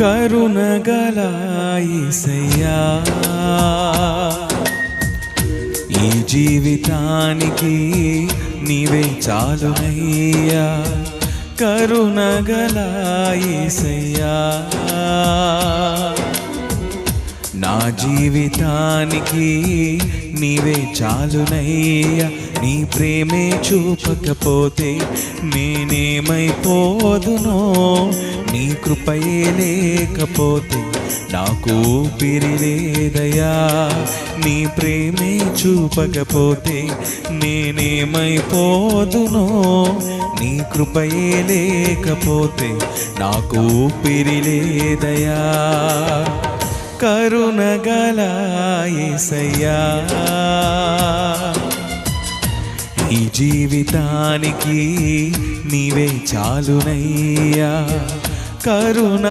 కరుణగల యేసయ్యా ఈ జీవితానికి నీవే చాలునయ్యా. కరుణగల యేసయ్యా నా జీవితానికి నీవే చాలునయ్యా. నీ ప్రేమే చూపకపోతే నేనేమైపోదునో? నీ కృపయే లేకపోతే నాకు ఊపిరి లేదయా? నీ ప్రేమే చూపకపోతే నేనేమైపోదునో? నీ కృపయే లేకపోతే నాకు ఊపిరి లేదయా? కరుణగల యేసయ్యా ఈ జీవితానికి నీవే చాలునయ్యా. కరుణ